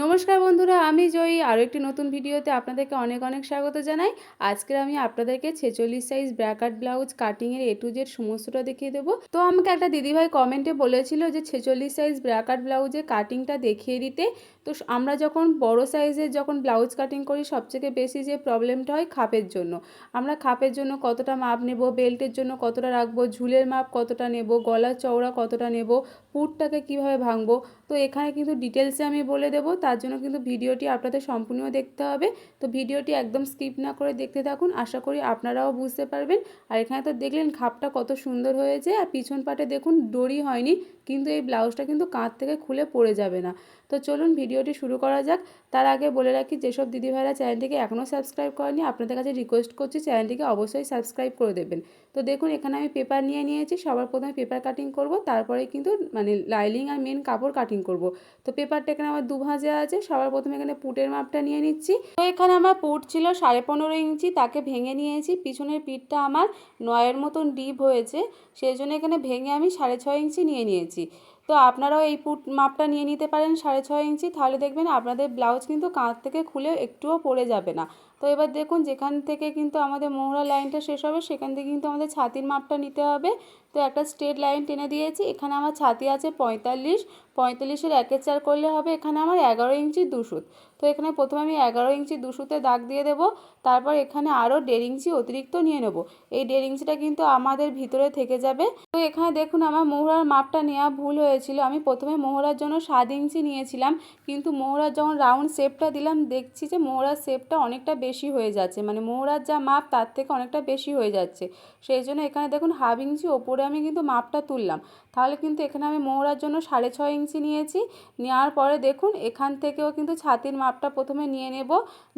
নমস্কার বন্ধুরা, আমি জয়ী। আরও একটি নতুন ভিডিওতে আপনাদেরকে অনেক অনেক স্বাগত জানাই। আজকে আমি আপনাদেরকে ছেচল্লিশ সাইজ ব্র্যাকাট ব্লাউজ কাটিংয়ের এ টু জেড সমস্তটা দেখিয়ে দেবো। তো আমাকে একটা দিদিভাই কমেন্টে বলেছিল যে ছেচল্লিশ সাইজ ব্র্যাকাট ব্লাউজের কাটিংটা দেখিয়ে দিতে। তো আমরা যখন বড় সাইজের যখন ব্লাউজ কাটিং করি, সবথেকে বেশি যে প্রবলেমটা হয় খাপের জন্য। আমরা খাপের জন্য কতটা মাপ নেব বেল্টের জন্য কতটা রাখব, ঝুলের মাপ কতটা নেব, গলার চওড়া কতটা নেব, পুটটাকে কীভাবে ভাঙবো তো এখানে কিন্তু ডিটেলসে আমি বলে দেবো। তার জন্য কিন্তু ভিডিওটি আপনাদের সম্পূর্ণ দেখতে হবে। তো ভিডিওটি একদম স্কিপ না করে দেখতে থাকুন। আশা করি আপনারাও বুঝতে পারবেন। আর এখানে তো দেখলেন খাপটা কত সুন্দর হয়েছে। আর পিছন পাটে দেখুন দড়ি হয়নি, কিন্তু এই ব্লাউজটা কিন্তু কাঁধ থেকে খুলে পড়ে যাবে না। তো চলুন ভিডিওটি শুরু করা যাক। তার আগে বলে রাখি, যেসব দিদিভাইরা চ্যানেলটিকে এখনও সাবস্ক্রাইব করেনি আপনাদের কাছে রিকোয়েস্ট করছি চ্যানেলটিকে অবশ্যই সাবস্ক্রাইব করে দেবেন। তো দেখুন, এখানে আমি পেপার নিয়ে নিয়েছি, সবার প্রথমে পেপার কাটিং করব, তারপরে কিন্তু মানে লাইলিং আর মেন কাপড় কাটিং করব। তো পেপারটা এখানে আমার দু ভাঁজে আছে, সবার প্রথমে এখানে পুটের মাপটা নিয়ে নিচ্ছি। তো এখানে আমার পুট ছিল সাড়ে পনেরো ইঞ্চি, তাকে ভেঙে নিয়েছি, পিছনের পিঠটা আমার নয়ের মতন ডিপ হয়েছে সেই জন্য এখানে ভেঙে আমি সাড়ে ছয় ইঞ্চি নিয়ে নিয়েছি। তো আপনারাও এই পুট মাপটা নিয়ে নিতে পারেন সাড়ে ছয় ইঞ্চি, তাহলে দেখবেন আপনাদের ব্লাউজ কিন্তু কাঁধ থেকে খুলে একটুও পড়ে যাবে না। তো এবার দেখুন যেখান থেকে কিন্তু আমাদের মোহরা লাইনটা শেষ হবে, সেখান থেকে কিন্তু আমাদের ছাতির মাপটা নিতে হবে। তো একটা স্ট্রেট লাইন টেনে দিয়েছি, এখানে আমার ছাতি আছে পঁয়তাল্লিশ, পঁয়তাল্লিশের একের চার করলে হবে এখানে আমার এগারো ইঞ্চি দুশুত। তো এখানে প্রথমে আমি এগারো ইঞ্চি দুশুতে দাগ দিয়ে দেবো, তারপর এখানে আরও দেড় ইঞ্চি অতিরিক্ত নিয়ে নেব। এই দেড় ইঞ্চিটা কিন্তু আমাদের ভিতরে থেকে যাবে। তো এখানে দেখুন আমার মোহরার মাপটা নেওয়া ভুল হয়েছিল, আমি প্রথমে মোহরার জন্য সাত ইঞ্চি নিয়েছিলাম, কিন্তু মোহরার যখন রাউন্ড শেপটা দিলাম, দেখছি যে মোহরার শেপটা অনেকটা বেশি হয়ে যাচ্ছে মানে মোহরার যা মাপ তার থেকে অনেকটা বেশি হয়ে যাচ্ছে। সেই জন্য এখানে দেখুন হাফ ইঞ্চি ওপরে আমি কিন্তু মাপটা তুললাম। তাহলে কিন্তু এখানে আমি মোহরার জন্য সাড়ে ছয় ইঞ্চি নিয়েছি। নেওয়ার পরে দেখুন, এখান থেকেও কিন্তু ছাতির মাপটা প্রথমে নিয়ে নেব।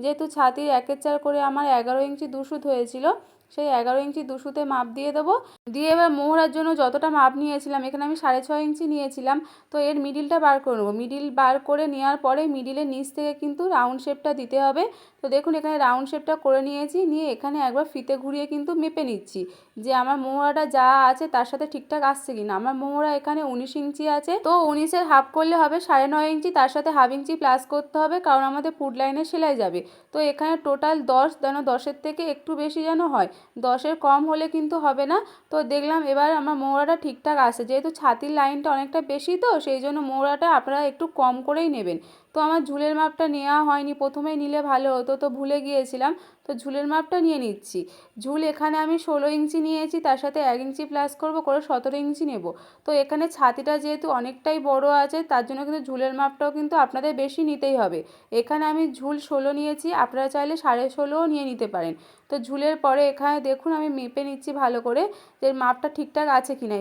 যেহেতু ছাতির একের চার করে আমার এগারো ইঞ্চি দুশুত হয়েছিল, সেই এগারো ইঞ্চি দুশুতে মাপ দিয়ে দেবো। দিয়ে এবার মোহরার জন্য যতটা মাপ নিয়েছিলাম, এখানে আমি সাড়ে ছয় ইঞ্চি নিয়েছিলাম। তো এর মিডিলটা বার করে নেব। মিডিল বার করে নেওয়ার পরে মিডিলের নিচ থেকে কিন্তু রাউন্ড শেপটা দিতে হবে। তো দেখুন, এখানে রাউন্ড শেপটা করে নিয়েছি, নিয়ে এখানে একবার ফিতে ঘুরিয়ে কিন্তু মেপে নিচ্ছি যে আমার মোহরাটা যা আছে তার সাথে ঠিকঠাক আসছে কি না আমার মোহরা এখানে উনিশ ইঞ্চি আছে, তো উনিশের হাফ করলে হবে সাড়ে নয় ইঞ্চি, তার সাথে হাফ ইঞ্চি প্লাস করতে হবে কারণ আমাদের ফুড লাইনে সেলাই যাবে। তো এখানে টোটাল দশ, যেন দশের থেকে একটু বেশি যেন হয়, দশের কম হলে কিন্তু হবে না। তো দেখলাম এবার আমার মোহরাটা ঠিকঠাক আসে যেহেতু ছাতির লাইনটা অনেকটা বেশি তো, সেই জন্য মোহরাটা আপনারা একটু কম করেই নেবেন। তো আমার ঝুলের মাপটা নেওয়া হয়নি, প্রথমেই নিলে ভালো হতো, তো ভুলে গিয়েছিলাম। তো ঝুলের মাপটা নিয়ে নিচ্ছি। ঝুল এখানে আমি ষোলো ইঞ্চি নিয়েছি, তার সাথে এক ইঞ্চি প্লাস করব, করে সতেরো ইঞ্চি নেব। তো এখানে ছাতিটা যেহেতু অনেকটাই বড় আছে, তার জন্য কিন্তু ঝুলের মাপটাও কিন্তু আপনাদের বেশি নিতেই হবে। এখানে আমি ঝুল ষোলো নিয়েছি, আপনারা চাইলে সাড়ে ষোলোও নিয়ে নিতে পারেন। তো ঝুলের পরে এখানে দেখুন আমি মেপে নিচ্ছি ভালো করে যে মাপটা ঠিকঠাক আছে কি না।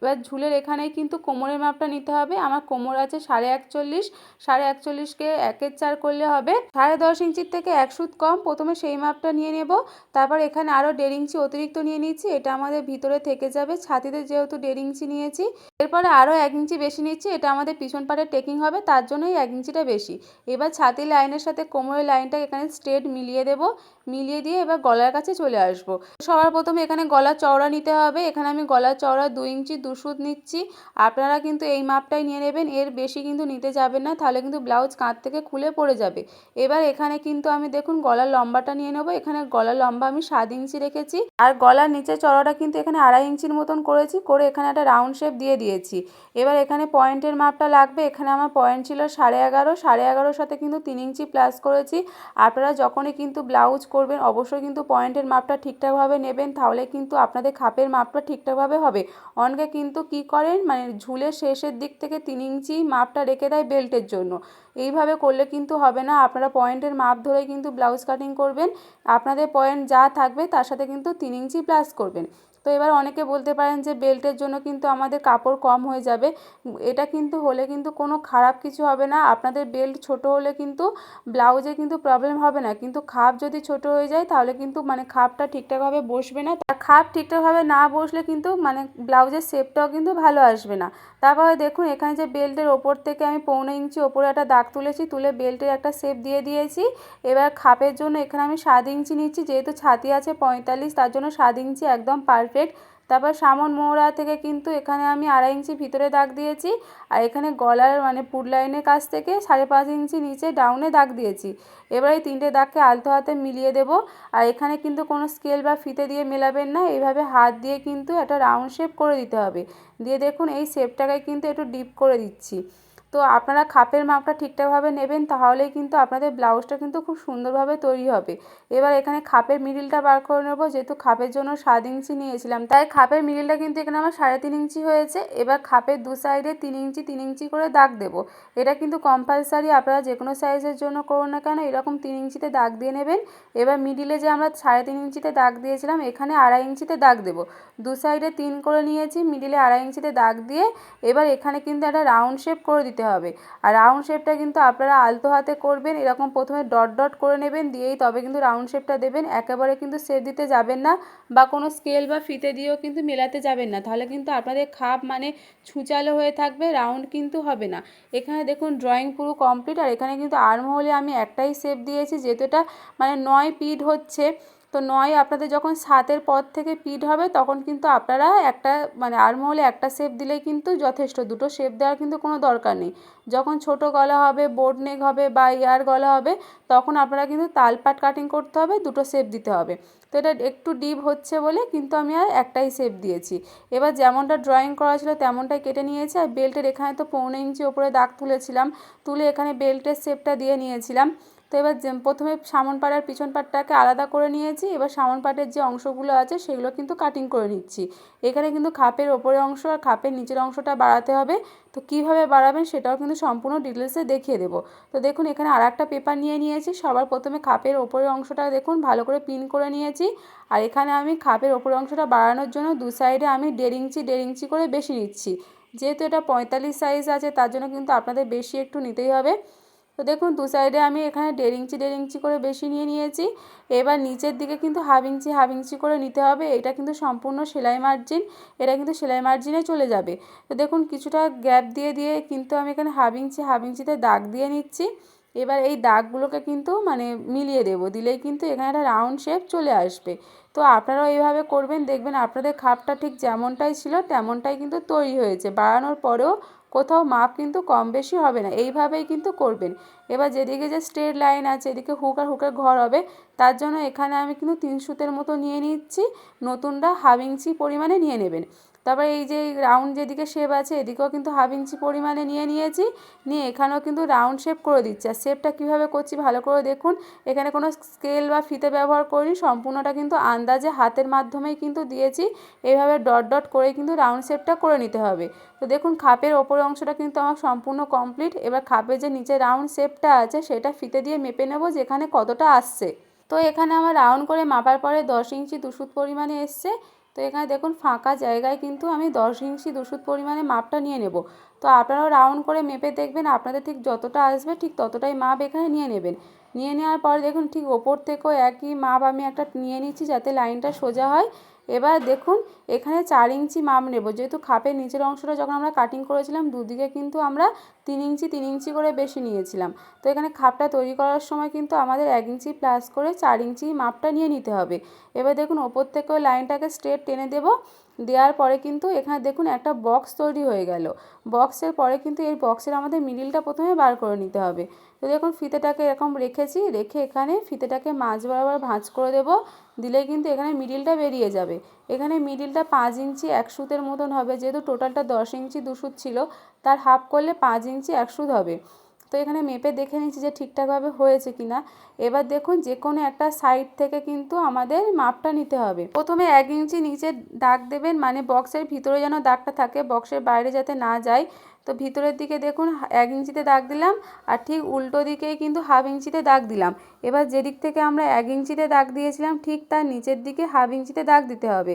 এবার ঝুলের এখানে কিন্তু কোমরের মাপটা নিতে হবে। আমার কোমর আছে সাড়ে একচল্লিশ, সাড়ে একচল্লিশকে একের চার করলে হবে। সাড়ে দশ ইঞ্চির থেকে এক সুত কম, প্রথমে সেই মাপটা নিয়ে নেব। তারপর এখানে আরও দেড় ইঞ্চি অতিরিক্ত নিয়ে নিচ্ছি, এটা আমাদের ভিতরে থেকে যাবে। ছাতিতে যেহেতু দেড় ইঞ্চি নিয়েছি, এরপরে আরও এক ইঞ্চি বেশি নিচ্ছি, এটা আমাদের পিছন পাটে টেকিং হবে, তার জন্যই এক ইঞ্চিটা বেশি। এবার ছাতির লাইনের সাথে কোমরের লাইনটা এখানে স্ট্রেট মিলিয়ে দেব। মিলিয়ে দিয়ে এবার গলার কাছে চলে আসব। সবার প্রথমে এখানে গলার চওড়া নিতে হবে। এখানে আমি গলার চওড়া দু ইঞ্চি দুশুদ নিচ্ছি। আপনারা কিন্তু এই মাপটাই নিয়ে নেবেন। এর বেশি কিন্তু নিতে যাবেন না। তাহলে কিন্তু ব্লাউজ কাঁধ থেকে খুলে পড়ে যাবে। এবার এখানে কিন্তু আমি দেখুন গলার লম্বাটা নিয়ে নেব। এখানে গলার লম্বা আমি সাত ইঞ্চি রেখেছি। আর গলার নিচে চড়াটা কিন্তু এখানে আড়াই ইঞ্চির মতন করেছি। করে এখানে একটা রাউন্ড শেপ দিয়ে দিয়েছি। এবার এখানে পয়েন্টের মাপটা লাগবে। এখানে আমার পয়েন্ট ছিল সাড়ে এগারো। সাড়ে এগারোর সাথে কিন্তু তিন ইঞ্চি প্লাস করেছি। আপনারা যখনই কিন্তু ব্লাউজ করবেন, অবশ্যই কিন্তু পয়েন্টের মাপটা ঠিকঠাকভাবে নেবেন, তাহলে কিন্তু আপনাদের খাপের মাপটা ঠিকঠাকভাবে হবে। অনেকে কিন্তু কি করেন মানে ঝুলে শেষের দিক থেকে তিন ইঞ্চি মাপটা রেখে দেয় বেল্টের জন্য। এইভাবে করলে কিন্তু হবে না, আপনারা পয়েন্টের মাপ ধরে কিন্তু ব্লাউজ কাটিং করবেন। আপনাদের পয়েন্ট যা থাকবে তার সাথে কিন্তু তিন ইঞ্চি প্লাস করবেন। তো এবার অনেকে বলতে পারেন যে বেল্টের জন্য কিন্তু আমাদের কাপড় কম হয়ে যাবে। এটা কিন্তু হলে কিন্তু কোনো খারাপ কিছু হবে না। আপনাদের বেল্ট ছোট হলে কিন্তু ব্লাউজে কিন্তু প্রবলেম হবে না। কিন্তু খাপ যদি ছোট হয়ে যায় তাহলে কিন্তু মানে খাপটা ঠিকঠাকভাবে বসবে না। তার খাপ ঠিকঠাকভাবে না বসলে কিন্তু মানে ব্লাউজের শেপটাও কিন্তু ভালো আসবে না। তারপরে দেখুন, এখানে যে বেল্টের ওপর থেকে আমি পৌনে ইঞ্চি ওপরে একটা দাগ তুলেছি, তুলে বেল্টের একটা শেপ দিয়ে দিয়েছি। এবার খাপের জন্য এখানে আমি সাত ইঞ্চি নিচ্ছি। যেহেতু ছাতি আছে পঁয়তাল্লিশ, তার জন্য সাত ইঞ্চি একদম পারফেক্ট তারপর সামন মোহরা থেকে কিন্তু এখানে আমি আড়াই ইঞ্চি ভিতরে দাগ দিয়েছি আর এখানে গলার মানে পুট লাইনের কাছ থেকে সাড়ে পাঁচ ইঞ্চি নিচে ডাউনে দাগ দিয়েছি। এবার এই তিনটে দাগকে আলতো হাতে মিলিয়ে দেব আর এখানে কিন্তু কোনো স্কেল বা ফিতে দিয়ে মেলাবেন না। এইভাবে হাত দিয়ে কিন্তু একটা রাউন্ড শেপ করে দিতে হবে। দিয়ে দেখুন এই শেপটাকে কিন্তু একটু ডিপ করে দিচ্ছি। তো আপনারা খাপের মাপটা ঠিকঠাকভাবে নেবেন, তাহলেই কিন্তু আপনাদের ব্লাউজটা কিন্তু খুব সুন্দরভাবে তৈরি হবে। এবার এখানে খাপের মিডিলটা বার করে নেব, যেহেতু খাপের জন্য সাত ইঞ্চি নিয়েছিলাম, তাই খাপের মিডিলটা কিন্তু এখানে আমার সাড়ে তিন ইঞ্চি হয়েছে। এবার খাপের দু সাইডে তিন ইঞ্চি তিন ইঞ্চি করে দাগ দেবো। এটা কিন্তু কম্পালসারি আপনারা যে কোনো সাইজের জন্য করুন না কেন, এরকম তিন ইঞ্চিতে দাগ দিয়ে নেবেন। এবার মিডিলে যে আমরা সাড়ে তিন ইঞ্চিতে দাগ দিয়েছিলাম, এখানে আড়াই ইঞ্চিতে দাগ দেবো। দু সাইডে তিন করে নিয়েছি মিডিলে আড়াই ইঞ্চিতে দাগ দিয়ে, এবার এখানে কিন্তু একটা রাউন্ড শেপ করে দিতে হবে। আর রাউন্ড শেপটা কিন্তু আপনারা আলতো হাতে করবেন, এরকম প্রথমে ডট ডট করে নেবেন, দিয়েই তবে কিন্তু রাউন্ড শেপটা দেবেন। একেবারে কিন্তু শেপ দিতে যাবেন না বা কোনো স্কেল বা ফিতে দিয়েও কিন্তু মেলাতে যাবেন না। তাহলে কিন্তু আপনাদের খাপ মানে ছুচালো হয়ে থাকবে রাউন্ড কিন্তু হবে না। এখানে দেখুন ড্রয়িং পুরো কমপ্লিট আর এখানে কিন্তু আর্মহোলে আমি একটাই শেপ দিয়েছি, যেহেতু এটা মানে নয় পিড হচ্ছে। তো নয়, আপনাদের যখন সাতের পর থেকে পিড হবে, তখন কিন্তু আপনারা একটা মানে আর্মহোলে একটা শেপ দিলেই কিন্তু যথেষ্ট। দুটো শেপ দেওয়ার কিন্তু কোনো দরকার নেই। যখন ছোট গলা হবে বোর্ড নেক হবে বা ইয়ার গলা হবে, তখন আপনারা কিন্তু তালপাট কাটিং করতে হবে, দুটো শেপ দিতে হবে। তো এটা একটু ডিপ হচ্ছে বলে কিন্তু আমি আর একটাই শেপ দিয়েছি। এবার যেমনটা ড্রয়িং করা ছিল, তেমনটাই কেটে নিয়েছি। আর বেল্টের এখানে তো পৌনে ইঞ্চি ওপরে দাগ তুলেছিলাম, তুলে এখানে বেল্টের শেপটা দিয়ে নিয়েছিলাম। তো এবার প্রথমে সামন পাড় আর পিছন পাটটাকে আলাদা করে নিয়েছি। এবার সামন পাটের যে অংশগুলো আছে সেগুলো কিন্তু কাটিং করে নিচ্ছি। এখানে কিন্তু খাপের ওপরের অংশ আর খাপের নিচের অংশটা বাড়াতে হবে। তো কীভাবে বাড়াবেন সেটাও কিন্তু সম্পূর্ণ ডিটেলসে দেখিয়ে দেবো। তো দেখুন এখানে আর একটা পেপার নিয়ে নিয়েছি। সবার প্রথমে খাপের ওপরের অংশটা দেখুন, ভালো করে পিন করে নিয়েছি। আর এখানে আমি খাপের ওপরের অংশটা বাড়ানোর জন্য দু সাইডে আমি দেড় ইঞ্চি দেড় ইঞ্চি করে বেশি নিচ্ছি। যেহেতু এটা পঁয়তাল্লিশ সাইজ আছে, তার জন্য কিন্তু আপনাদের বেশি একটু নিতেই হবে। তো দেখুন, দু সাইডে আমি এখানে দেড় ইঞ্চি দেড় ইঞ্চি করে বেশি নিয়ে নিয়েছি। এবার নিচের দিকে কিন্তু হাফ ইঞ্চি হাফ ইঞ্চি করে নিতে হবে। এটা কিন্তু সম্পূর্ণ সেলাই মার্জিন এটা কিন্তু সেলাই মার্জিনে চলে যাবে। তো দেখুন, কিছুটা গ্যাপ দিয়ে দিয়ে কিন্তু আমি এখানে হাফ ইঞ্চি, হাফ ইঞ্চিতে দাগ দিয়ে নিচ্ছি। এবার এই দাগগুলোকে কিন্তু মানে মিলিয়ে দেবো, দিলেই কিন্তু এখানে একটা রাউন্ড শেপ চলে আসবে। তো আপনারাও এইভাবে করবেন, দেখবেন আপনাদের খাপটা ঠিক যেমনটাই ছিল, তেমনটাই কিন্তু তৈরি হয়েছে। বাড়ানোর পরেও কোথাও মাপ কিন্তু কম বেশি হবে না, এইভাবেই কিন্তু করবেন। এবার যেদিকে যে স্ট্রেট লাইন আছে, এদিকে হুক আর হুকের ঘর হবে, তার জন্য এখানে আমি কিন্তু তিন সুতের মতো নিয়ে নিচ্ছি, নতুনটা হাফ ইঞ্চি পরিমাণে নিয়ে নেবেন। তারপরে এই যে রাউন্ড যেদিকে শেপ আছে, এদিকেও কিন্তু হাফ ইঞ্চি পরিমাণে নিয়ে নিয়েছি। নিয়ে এখানেও কিন্তু রাউন্ড শেপ করে দিচ্ছি। আর শেপটা কীভাবে করছি ভালো করে দেখুন। এখানে কোনো স্কেল বা ফিতে ব্যবহার করিনি। সম্পূর্ণটা কিন্তু আন্দাজে হাতের মাধ্যমেই কিন্তু দিয়েছি। এইভাবে ডট ডট করে কিন্তু রাউন্ড শেপটা করে নিতে হবে। তো দেখুন, খাপের ওপরের অংশটা কিন্তু আমার সম্পূর্ণ কমপ্লিট এবার খাপের যে নিচে রাউন্ড শেপটা আছে, সেটা ফিতে দিয়ে মেপে নেব যেখানে কতটা আসছে। তো এখানে আমার রাউন্ড করে মাপার পরে দশ ইঞ্চি দুশুত পরিমাণে এসছে। তো এখানে দেখুন ফাঁকা জায়গায় কিন্তু আমি দশ ইঞ্চি দুশুত পরিমাণে মাপটা নিয়ে নেব। তো আপনারাও রাউন্ড করে মেপে দেখবেন, আপনাদের ঠিক যতটা আসবে ঠিক ততটাই মাপ এখানে নিয়ে নেবেন। নিয়ে নেওয়ার পর দেখুন ঠিক ওপর থেকেও একই মাপ আমি একটা নিয়ে নিচ্ছি যাতে লাইনটা সোজা হয়। এবার দেখুন, এখানে চার ইঞ্চি মাপ নেব। যেহেতু খাপের নিচের অংশটা যখন আমরা কাটিং করেছিলাম, দুদিকে কিন্তু আমরা তিন ইঞ্চি তিন ইঞ্চি করে বেশি নিয়েছিলাম। তো এখানে খাপটা তৈরি করার সময় কিন্তু আমাদের এক ইঞ্চি প্লাস করে চার ইঞ্চি মাপটা নিয়ে নিতে হবে। এবার দেখুন, ওপর থেকেও লাইনটাকে স্ট্রেট টেনে দেবো। দেওয়ার পরে কিন্তু এখানে দেখুন একটা বক্স তৈরি হয়ে গেল। বক্সের পরে কিন্তু এই বক্সের আমাদের মিডিলটা প্রথমে বার করে নিতে হবে। তো দেখুন ফিতেটাকে এরকম রেখেছি, রেখে এখানে ফিতেটাকে মাঝ বরাবর ভাঁজ করে দেবো। দিলেই কিন্তু এখানে মিডিলটা বেরিয়ে যাবে। এখানে মিডিলটা পাঁচ ইঞ্চি এক সুতের মতন হবে, যেহেতু টোটালটা দশ ইঞ্চি দু সুত ছিল, তার হাফ করলে পাঁচ ইঞ্চি এক সুত হবে। তো এখানে মেপে দেখে নিচ্ছি যে ঠিকঠাকভাবে হয়েছে কি না এবার দেখুন যে কোনো একটা সাইড থেকে কিন্তু আমাদের মাপটা নিতে হবে। প্রথমে এক ইঞ্চি নিচে দাগ দেবেন মানে বক্সের ভিতরে যেন দাগটা থাকে, বক্সের বাইরে যাতে না যায়। তো ভিতরের দিকে দেখুন, এক ইঞ্চিতে দাগ দিলাম, আর ঠিক উল্টো দিকেই কিন্তু হাফ ইঞ্চিতে দাগ দিলাম। এবার যেদিক থেকে আমরা এক ইঞ্চিতে দাগ দিয়েছিলাম, ঠিক তার নিচের দিকে হাফ ইঞ্চিতে দাগ দিতে হবে।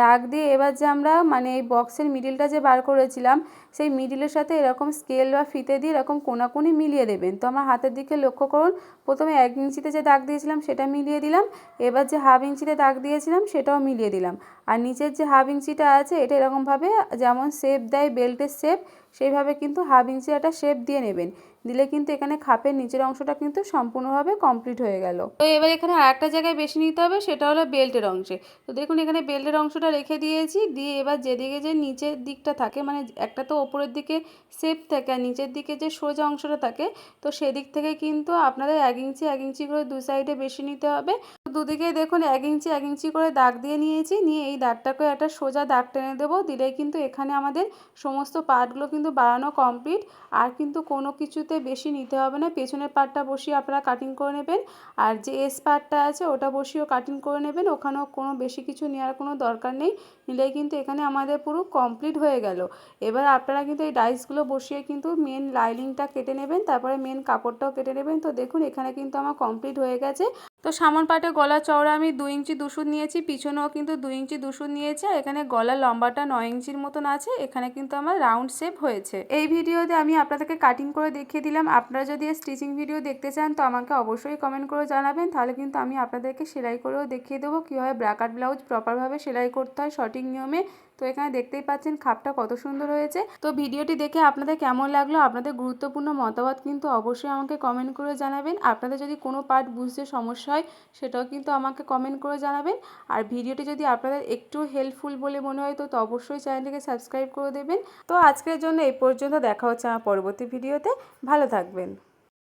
দাগ দিয়ে এবার যে আমরা মানে এই বক্সের মিডিলটা যে বার করেছিলাম, সেই মিডিলের সাথে এরকম স্কেল বা ফিতে দিয়ে এরকম কোনাকুনি মিলিয়ে দেবেন। তো আমার হাতের দিকে লক্ষ্য করুন, প্রথমে এক ইঞ্চিতে যে দাগ দিয়েছিলাম, সেটা মিলিয়ে দিলাম। এবার যে হাফ ইঞ্চিতে দাগ দিয়েছিলাম, সেটাও মিলিয়ে দিলাম। আর নিচের যে হাফ ইঞ্চিটা আছে, এটা এরকমভাবে যেমন শেপ দেয় বেল্টের শেপ সেইভাবে কিন্তু হাফ ইঞ্চি একটা শেপ দিয়ে নেবেন। দিলে কিন্তু এখানে খাপের নিচের অংশটা কিন্তু সম্পূর্ণভাবে কমপ্লিট হয়ে গেল। তো এবার এখানে আর একটা জায়গায় বেশি নিতে হবে, সেটা হলো বেল্টের অংশে। তো দেখুন, এখানে বেল্টের অংশটা রেখে দিয়েছি, দিয়ে এবার যেদিকে যে নিচের দিকটা থাকে মানে একটা তো ওপরের দিকে সেপ থাকে আর নিচের দিকে যে সোজা অংশটা থাকে, তো সেদিক থেকে কিন্তু আপনাদের এক ইঞ্চি এক ইঞ্চি করে দু সাইডে বেশি নিতে হবে। দুদিকে দেখুন, এক ইঞ্চি এক ইঞ্চি করে দাগ দিয়ে নিয়েছি, নিয়ে এই দাগটাকে একটা সোজা দাগ টেনে দেবো দিলে কিন্তু এখানে আমাদের সমস্ত পার্টগুলো কিন্তু বাড়ানো কমপ্লিট আর কিন্তু কোনো কিছুতে বেশি নিতে হবে না। পেছনের পার্টটা বসিয়ে আপনারা কাটিং করে নেবেন। আর যে এস পার্টটা আছে, ওটা বসিয়েও কাটিং করে নেবেন। ওখানেও কোনো বেশি কিছু নেওয়ার কোনো দরকার নেই। নিলে কিন্তু এখানে আমাদের পুরো কমপ্লিট হয়ে গেল। এবার আপনারা কিন্তু এই ডাইসগুলো বসিয়ে কিন্তু মেন লাইনিংটা কেটে নেবেন। তারপরে মেন কাপড়টাও কেটে নেবেন। তো দেখুন, এখানে কিন্তু আমার কমপ্লিট হয়ে গেছে। তো সামন পাটে গলা চওড়া আমি দু ইঞ্চি দুশুদ নিয়েছি, পিছনেও কিন্তু দু ইঞ্চি দুশুদ নিয়েছি এখানে গলার লম্বাটা নয় ইঞ্চির মতন আছে, এখানে কিন্তু আমার রাউন্ড শেপ হয়েছে। এই ভিডিওতে আমি আপনাদেরকে কাটিং করে দেখিয়ে দিলাম, আপনারা যদি স্টিচিং ভিডিও দেখতে চান তো আমাকে অবশ্যই কমেন্ট করে জানাবেন, তাহলে কিন্তু আমি আপনাদেরকে সেলাই করেও দেখিয়ে দেবো কীভাবে ব্র্যাকাট ব্লাউজ প্রপারভাবে সেলাই করতে হয় সঠিক নিয়মে। তো এখানে দেখতেই পাচ্ছেন খাপটা কত সুন্দর হয়েছে। তো ভিডিওটি দেখে আপনাদের কেমন লাগল, আপনাদের গুরুত্বপূর্ণ মতামত কিন্তু অবশ্যই আমাকে কমেন্ট করে জানাবেন। আপনাদের যদি কোনো পার্ট বুঝতে সমস্যা হয়, সেটাও কিন্তু আমাকে কমেন্ট করে জানাবেন। আর ভিডিওটি যদি আপনাদের একটু হেল্পফুল বলে মনে হয়, তো তো অবশ্যই চ্যানেলটিকে সাবস্ক্রাইব করে দেবেন। তো আজকের জন্য এই পর্যন্ত, দেখা হচ্ছে আমার পরবর্তী ভিডিওতে। ভালো থাকবেন।